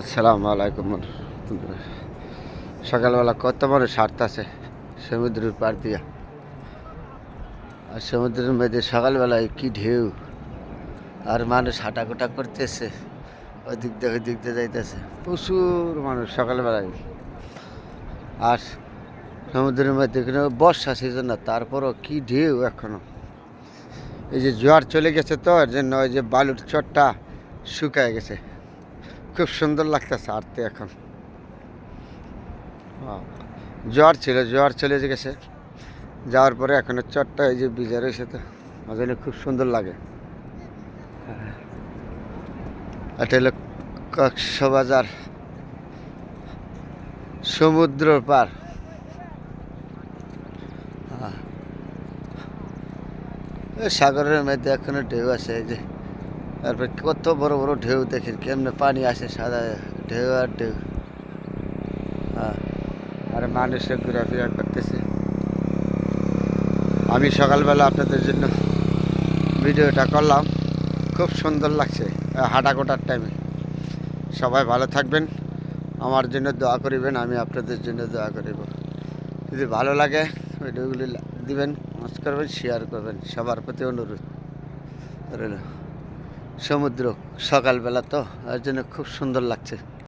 আসসালামু আলাইকুম সকালবেলা কত মানুষ হাঁটতেছে? সমুদ্রের পার দিয়া। আর সমুদ্রের মধ্যে সকালবেলায় কি ঢেউ। আর মানুষ হাঁটাকোটা করতেছে। ওদিক দিয়ে ওই দিক দিয়ে যাইতেছে। প্রচুর মানুষ সকালবেলায়। আর সমুদ্রের মধ্যে কোনো বর্ষা সিজন না, তারপরও কি ঢেউ এখনও। এই যে জোয়ার চলে গেছে তো, এর জন্য ওই যে বালুর চটটা শুকায় গেছে। খুব সুন্দর লাগতেছে আরতে এখন। আহ, জ্বর ছিল জ্বর চলে গেছে। যাওয়ার পরে এখন চটটা এই যে বিজা হয়েছে তো ওই খুব সুন্দর লাগে। হ্যাঁ। এটা হলো কক্সবাজার সমুদ্র পার এই সাগরের মধ্যে এখনও ঢেউ আছে এই যে। তারপরে কত বড় বড় ঢেউ, দেখেন কেমনে পানি আসে সাদা ঢেউ আর ঢেউ। হ্যাঁ আর মানুষে ঘোরাফেরা করতেছে। আমি সকালবেলা আপনাদের জন্য ভিডিওটা করলাম। খুব সুন্দর লাগছে হাঁটা কোটার টাইমে সবাই ভালো থাকবেন। আমার জন্য দোয়া করিবেন, আমি আপনাদের জন্য দোয়া করিব। যদি ভালো লাগে, ভিডিওগুলি দিবেন কমেন্ট করবেন শেয়ার করবেন। সবার প্রতি অনুরোধ রইল। সমুদ্র সকালবেলা তো এর জন্য খুব সুন্দর লাগছে।